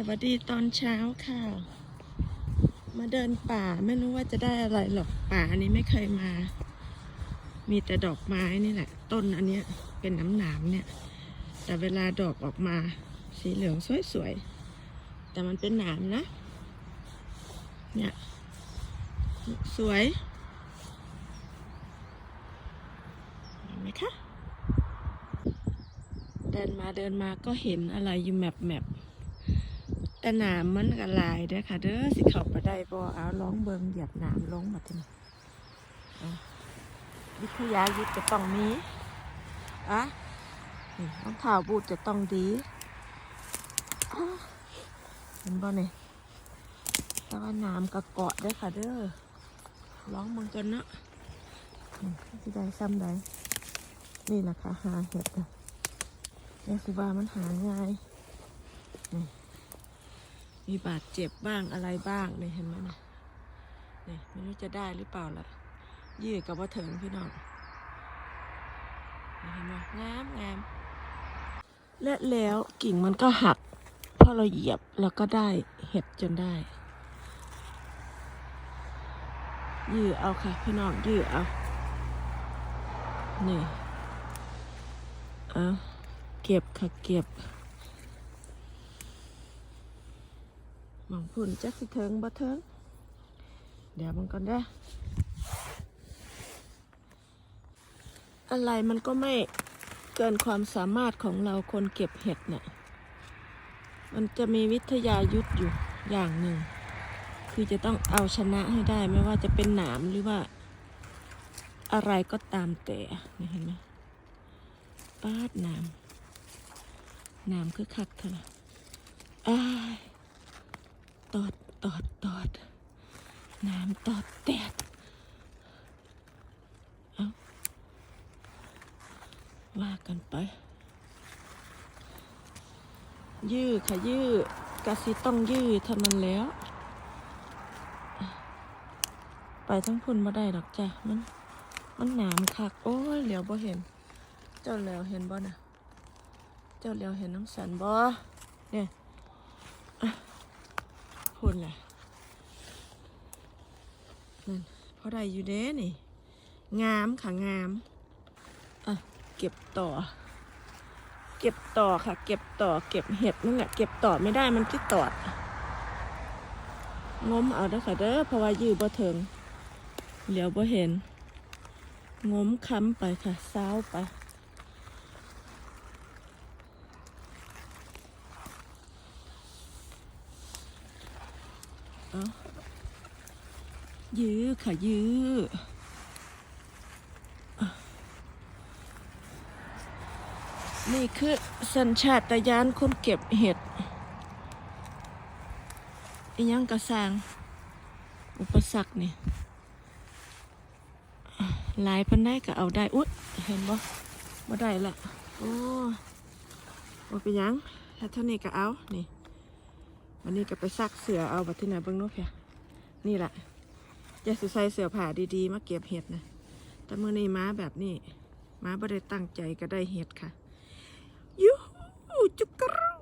สวัสดีตอนเช้าค่ะ มาเดินป่าไม่รู้ว่าจะได้อะไรหรอกป่าอันนี้ไม่เคยมา มีแต่ดอกไม้นี่แหละ ต้นอันเนี้ยเป็นน้ำหนามเนี่ย แต่เวลาดอกออกมาสีเหลืองสวยๆ แต่มันเป็นหนามนะ เนี่ย สวยเห็นไหมคะ เดินมาเดินมาก็เห็นอะไรอยู่แมบแมบ แต่หนามมันก็ลายเด้อค่ะ เด้อสิเข้าไปได้บ่เอาร้องเบิงเหยียบหนามลงมาทีนี้อะวิทยายุทธจะต้องมีอะนี่รองเท้าบูทจะต้องดีอะเห็นบ่เนี่ยแต่ว่าหนามก็เกาะด้อค่ะเด้อร้องมึงกันเนาะอืมสิได้ซ้ำใดนี่แหละค่ะหาเห็ดอะเนี่ยคือว่ามันหาง่าย มีบาดเจ็บบ้างอะไรบ้างเนี่ยเห็นไหมเนี่ยนี่ไม่รู้จะได้หรือเปล่าล่ะยืดกับว่าถึงพี่น้องเห็นไหมงามงามและแล้วกิ่งมันก็หักพราะเราเหยียบแล้วก็ได้เห็ดจนได้ ยืดเอาค่ะ พี่น้องยืดเอานี่เอาเก็บค่ะเก็บ มองพุ่นจักสิเทิงบ่เทิงเดี๋ยวมันก่อนได้อะไรมันก็ไม่เกินความสามารถของเราคนเก็บเห็ดเนี่ยมันจะมีวิทยายุทธอยู่อย่างหนึ่ง คือจะต้องเอาชนะให้ได้ไม่ว่าจะเป็นหนามหรือว่า อะไรก็ตามแต่นี่เห็นไหมปาดหนามน้ำคือคักเถอะล่ะอ้าย ตอดตอดตอดน้ำตอดแตดเอาว่ากันไป ยื้อค่ะยื้อกะสิต้องยื้อท่านั้นแล้ว ไปทั้งพุ่นมาได้ดอกจ้ะ มัน มันหนามคัก โอ้ยเหลียวบ่เห็น เจ้าแล้วเห็นบ่น่ะเจ้าเหลียวเห็นน้ำสันบ่เนี่ย อะพุ่นแหละนั่นพอได้อยู่เด้นี่ งามค่ะงาม อะ เก็บต่อ เก็บต่อค่ะ เก็บต่อ เก็บเห็ดนั่นแหละเก็บต่อไม่ได้มันที่ตอด งมเอาเด้อค่ะเด้อเพราะว่ายื้อบ่ถึงเหลียวบ่เห็น งมค้ำไปค่ะเซ้าไป เอายื้อค่ะยื้อนี่คือสัญชาตญาณคนเก็บเห็ดอียังกระสางอุปสรรคนี่หลายพันได้ก็เอาได้ อุ๊ยเห็นบ่บ่ได้ละโอ้บ่เป็นยังถ้าเท่านี้ก็เอา นี่ วันนี้ก็ไปซักเสือเอาบัที่ไหนเบิ้งนู้นเพียนี่แหละจะสิใส่เสือผ่าดีๆ มาเก็บเห็ดนะแต่เมื่อนี้ม้าแบบนี้ม้าไม่ได้ตั้งใจก็ได้เห็ดค่ะยูหูจุกกรู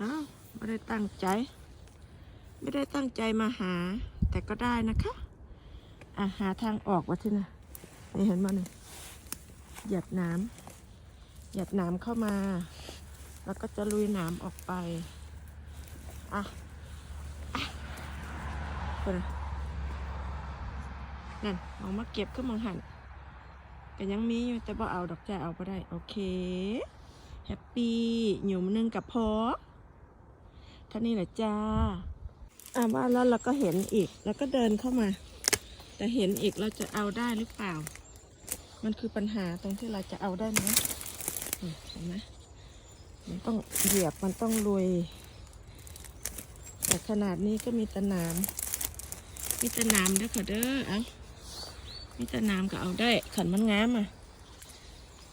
อ้าวไม่ได้ตั้งใจ ไม่ได้ตั้งใจมาหา แต่ก็ได้นะคะอะหาทางออกวัดที่นะนี่เห็นมั้ยนี่หยัดน้ำหยัดน้ำเข้ามา แล้วก็จะลุยน้ำออกไป อะคนน่ะนั่นเอามาเก็บขึ้นมังหันก็ยังมีอยู่แต่บ่เอาดอกจ้าเอาไปได้ โอเค แฮปปี้หยุมหนึ่งกับพอท่านี้แหละจ้า อะว่าแล้วเราก็เห็นอีก แล้วก็เดินเข้ามา แต่เห็นอีกเราจะเอาได้หรือเปล่า มันคือปัญหาตรงที่เราจะเอาได้ไหมเห็นไหมมันต้องเหยียบมันต้องลุย แต่ขนาดนี้ก็มีตะนามมีตะนามเด้อค่ะเด้อเอามีตะนามก็เอาได้ขันมันงามอะ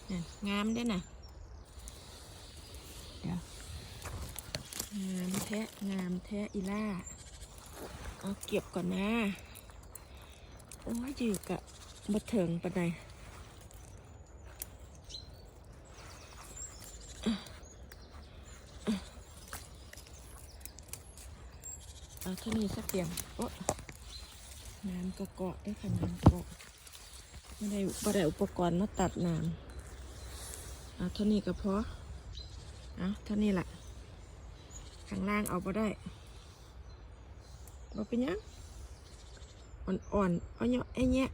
เนี่ยงามได้น่ะเดี๋ยวงามแท้งามแท้อีล่าเอาเก็บก่อนนะ โอ้ยอยู่กะมาเถิงปานใด เอาเท่านี้สักเพียงโอ้น้ำก็เกาะด้ค่ะน้ำเกาะไม่ได้ไม่ได้อุปกรณ์มาตัดน้ำเอาเท่านี้ก็พอเอาเท่านี้แหละข้างล่างเอาไปได้บ่เป็นยังอ่อนๆเอาเนาะไอ้เนี้ย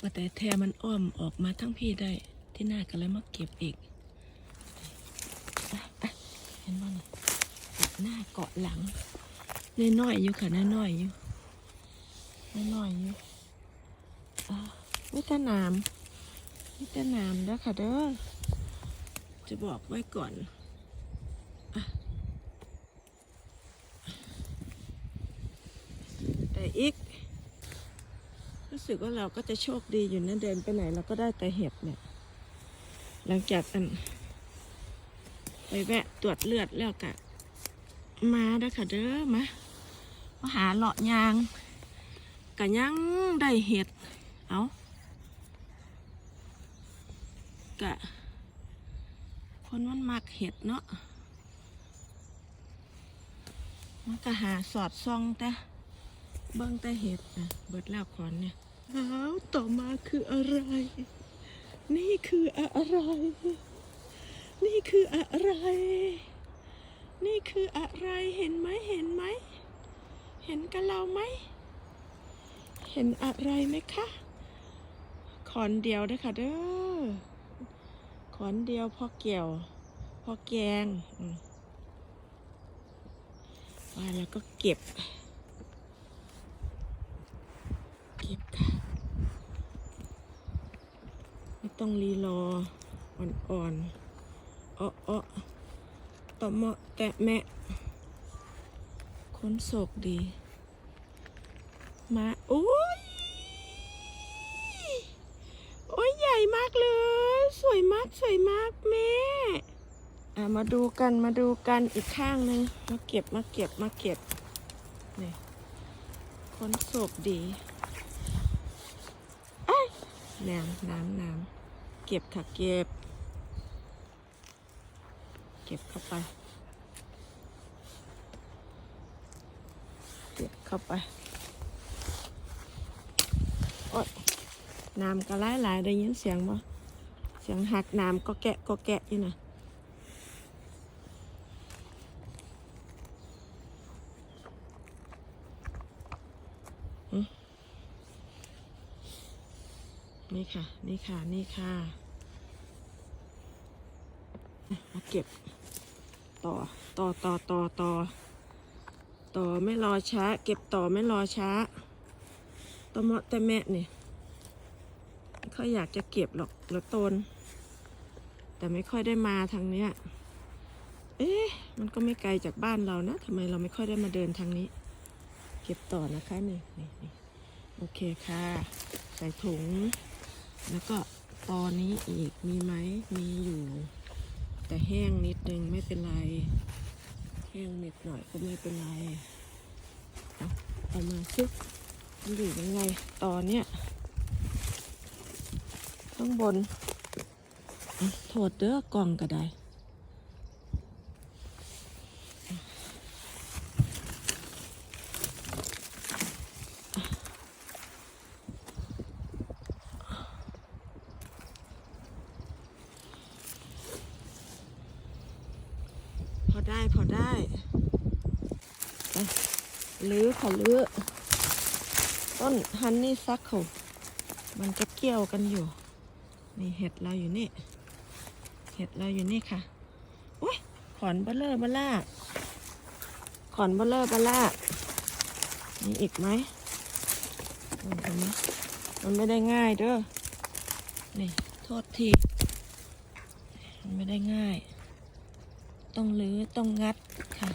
ว่าแต่แทมันอ้อมออกมาทั้งพี่ได้ที่หน้าก็เลยมาเก็บอีกอะอะเห็นบ่น่ะเกาะหน้าเกาะหลัง น้อยๆอยู่ค่ะน้อยๆอยู่น้อยๆอยู่อ่ไม่แต่น้ำไม่แต่น้ำเด้อค่ะเด้อจะบอกไว้ก่อนแต่อีก รู้สึกว่าเราก็จะโชคดีอยู่นะเดินไปไหนเราก็ได้แต่เห็ดเนี่ย หลังจากอันไปแวะตรวจเลือดแล้วกะมาเด้อค่ะเด้อมา มาหาเลาะยางกะยังได้เห็ด เอากะคนมันมักเห็ดเนาะ มันก็หาสอดซองแต่เบิ้งแต่เห็ดนะเบิดแล้วก่อนเนี่ยแล้วต่อมาคืออะไร นี่คืออะไร นี่คืออะไร นี่คืออะไรเห็นไหมเห็นไหม เห็นกับเราไหม เห็นอะไรไหมคะ ขอนเดียวเด้ค่ะเด้อ ขอนเดียวพอเกี่ยว พอแกงว่าแล้วก็เก็บ เก็บค่ะ ไม่ต้องรีรอ อ่อนๆอ้ออ้อต่อเมาะแตะแมะ คนโศกดี มาโอ้ยโอ้ยใหญ่มากเลย สวยมากสวยมากแม่อะมาดูกันมาดูกันอีกข้างหนึ่งมาเก็บมาเก็บมาเก็บนี่คนโศกดีเอ้น้ำน้ำน้ำเก็บค่ะเก็บ เก็บเข้าไป เก็บเข้าไปโอ๊ยน้ำก็ไล่หลได้ยินเสียงบ่เสียงหักน้ำก็แกะก็แกะอยู่นะนี่ค่ะ นี่ค่ะ นี่ค่ะอะมาเก็บ ต่อ ต่อ ต่อ ต่อ ต่อ ต่อไม่รอช้า เก็บต่อไม่รอช้าตอเหมาะแต่แม่เนี่ยไม่ค่อยอยากจะเก็บหรอกละตน แต่ไม่ค่อยได้มาทางเนี้ย เอ๊ะ มันก็ไม่ไกลจากบ้านเรานะทำไมเราไม่ค่อยได้มาเดินทางนี้ เก็บต่อนะคะนี่นี่นี่โอเคค่ะ ใส่ถุง แล้วก็ตอนนี้อีกมีไหมมีอยู่ แต่แห้งนิดนึงไม่เป็นไร แห้งนิดหน่อยก็ไม่เป็นไรเอามาซึมันอยู่ยังไงตอนเนี้ยข้างบนอะโทษเด้อกล่องก็ได้ พอได้พอได้ไป ลื้อค่ะลื้อต้นฮันนี่ซักเขามันจะเกี่ยวกันอยู่ นี่เห็ดเราอยู่นี่ เห็ดเราอยู่นี่ค่ะอุ้ยขอนเบลเลอร์เบลล่าขอนเบลเลอร์เบลล่ามีอีกไหมมเห็นไหมมันไม่ได้ง่ายเด้อ นี่ โทษที มันไม่ได้ง่าย ต้องรื้อต้องงัดค่ะ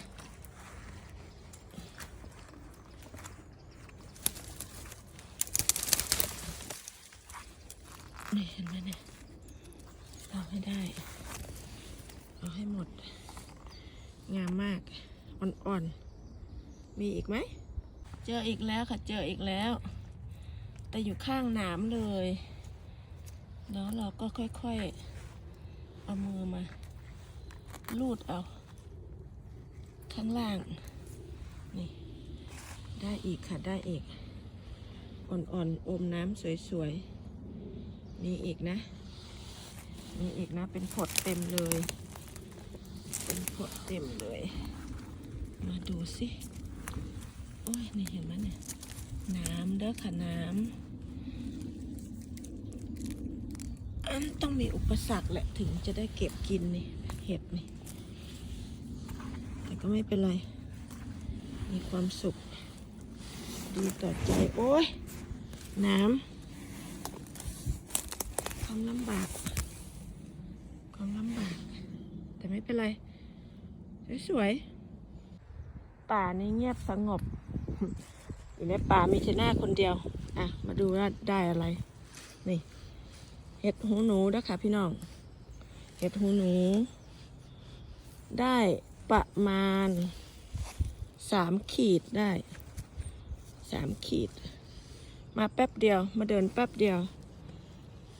นี่เห็นไหมเนี่ย เอาให้ได้ เอาให้หมด งามมาก อ่อนๆ มีอีกไหม เจออีกแล้วค่ะ เจออีกแล้ว แต่อยู่ข้างหนามเลย แล้วเราก็ค่อยๆ เอามือมา ลูดเอา ข้างล่าง นี่ ได้อีกค่ะ ได้อีก อ่อนๆ อมน้ำสวยๆ มีอีกนะ มีอีกนะ เป็นผดเต็มเลย เป็นผดเต็มเลย มาดูสิโอ้ยนี่เห็นไหมเนี่ย น้ำเด้อค่ะน้ำอันต้องมีอุปสรรคแหละถึงจะได้เก็บกินนี่ เห็ดนี่ แต่ก็ไม่เป็นไร มีความสุข ดีต่อใจ โอ้ย น้ำความลำบาก ความลำบาก แต่ไม่เป็นไร สวยๆ ป่านี่เงียบสงบ อยู่ในป่ามีเทน่าคนเดียว อะ มาดูว่าได้อะไร นี่ เห็ดหูหนูนะคะพี่น้อง เห็ดหูหนู ได้ประมาณสามขีดได้สามขีด มาแป๊บเดียว มาเดินแป๊บเดียว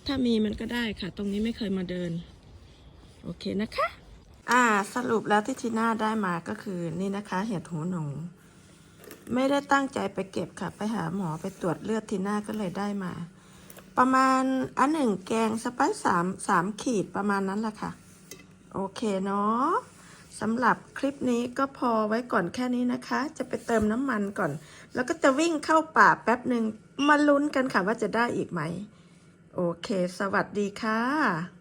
ถ้ามีมันก็ได้ค่ะ ตรงนี้ไม่เคยมาเดิน โอเคนะคะ อ่าสรุปแล้วที่ทีน่าได้มาก็คือนี่นะคะ เห็ดหูหนู ไม่ได้ตั้งใจไปเก็บค่ะ ไปหาหมอไปตรวจเลือดทีน่าก็เลยได้มา ประมาณอันหนึ่งแกงสไปซ์สามสามขีดประมาณนั้นแหละค่ะ โอเคเนาะสำหรับคลิปนี้ก็พอไว้ก่อนแค่นี้นะคะ จะไปเติมน้ำมันก่อน แล้วก็จะวิ่งเข้าป่าแป๊บหนึ่งมาลุ้นกันค่ะว่าจะได้อีกไหม โอเค สวัสดีค่ะ